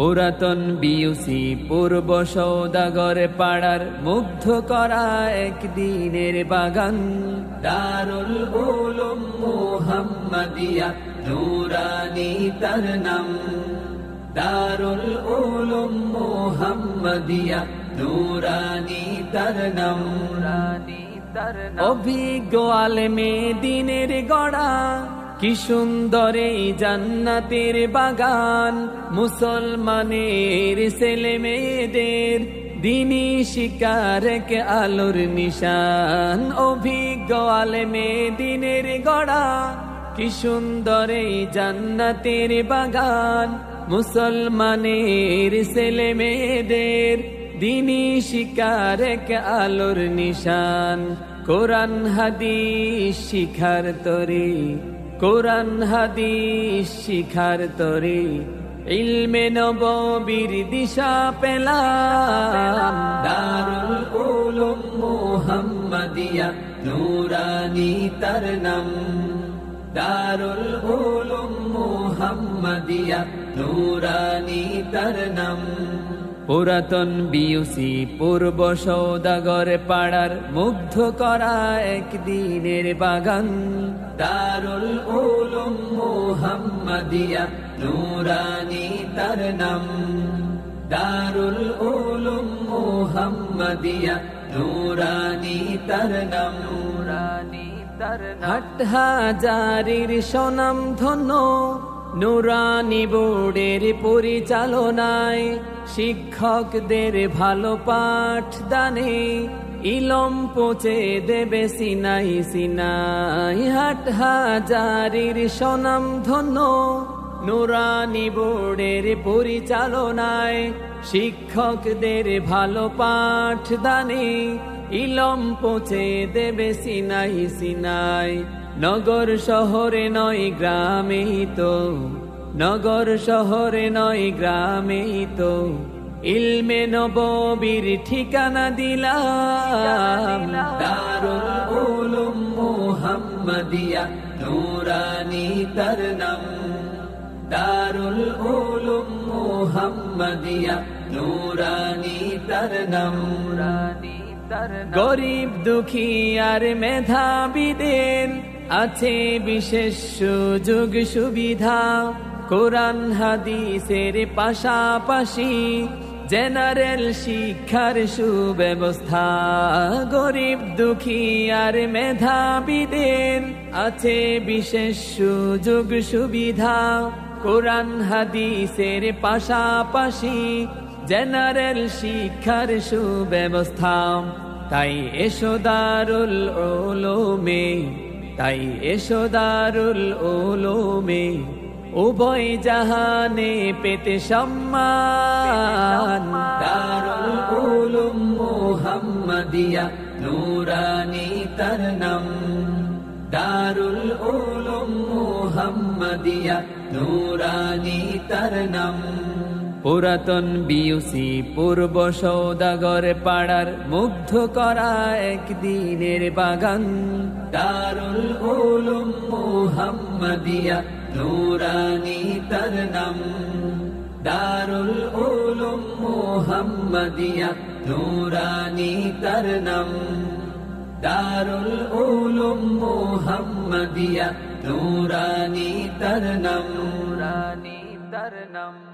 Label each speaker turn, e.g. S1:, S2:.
S1: পুরাতন বিউসি পূর্ব সৌদাগর পাড়ার মুগ্ধ করা একদিনের বাগান। দারুল উলুম মুহাম্মাদিয়া নুরানি তার নাম। দারুল উলুম মুহাম্মাদিয়া নুরানি তার নাম। নুরানি তার অভিজ্ঞ আলেমে দিনের গড়া। কি সুন্দর এই জান্নাতের বাগান, মুসলমানের ছেলে মেয়েদের দিনী শিকার এক আলোর নিশান, অভিজ্ঞ আলেমে দিনের গড়া। কি সুন্দর এই জান্নাতের বাগান, মুসলমানের ছেলে মেয়েদের দিনী শিকার এক আলোর নিশান। কোরআন হাদিস শিখার তরে কোরআন, হাদিস শিখার তরে ইলমে নববীর দিশা পেলাম। দারুল উলুম মুহাম্মাদিয়া নূরানি তার নাম। দারুল উলুম মুহাম্মাদিয়া নূরানি তার নাম। পুরাতন বিউসি পূর্ব সৌদাগর পাড়ার মুগ্ধ করা একদিনের বাগান। দারুল উলুম মুহাম্মাদিয়া নূরানি তার নাম। দারুল উলুম মুহাম্মাদিয়া নূরানি তার নাম। নূরানি তার হাট হাজারির সোনাম ধন্য। নুরানি বোর্ডের পরিচালনায় শিক্ষকদের ভালো পাঠ দানে ইলম পচে দেবে সিনাই সিনাই হাট হাজারির সোনাম ধন্য। নুরানি বোর্ডের পরিচালনায় শিক্ষকদের ভালো পাঠ দানে ইলম পচে দেবে সিনাই সিনাই। নগর শহরে নয় গ্রামেই তো। নগর শহরে নয় গ্রামেই তো। ইলমে নববীর ঠিকানা দিলাম। দারুল উলুম মুহাম্মাদিয়া, নূরানি তার নাম। দারুল উলুম মুহাম্মাদিয়া, নূরানি তার নাম। নূরানি গরিব, দুঃখী আর মেধাবীদের আছে বিশেষ সুযোগ, সুবিধা। কোরআন, হাদিসের পাশাপাশি জেনারেল শিক্ষার সুব্যবস্থা। গরিব, দুঃখী আর মেধাবীদের আছে বিশেষ সুযোগ, সুবিধা। কোরআন, হাদিসের পাশাপাশি জেনারেল শিক্ষার সুব্যবস্থা। তাই এসো দারুল ওলোমে তাই এসো দারুল ওলোমে উভয় জাহানে পেতে সম্মান। দারুল উলুম মুহাম্মাদিয়া, নূরানি তার নাম। দারুল উলুম মুহাম্মাদিয়া, নূরানি তার নাম। পুরাতন বিউসি পূর্ব সৌদাগর পাড়ার মুগ্ধ করা একদিনের বাগান। দারুল উলুম মুহাম্মাদিয়া নূরানি তার নাম। দারুল উলুম মুহাম্মাদিয়া নূরানি তার নাম। দারুল উলুম মুহাম্মাদিয়া নূরানি তার নাম। নূরানি তার নাম।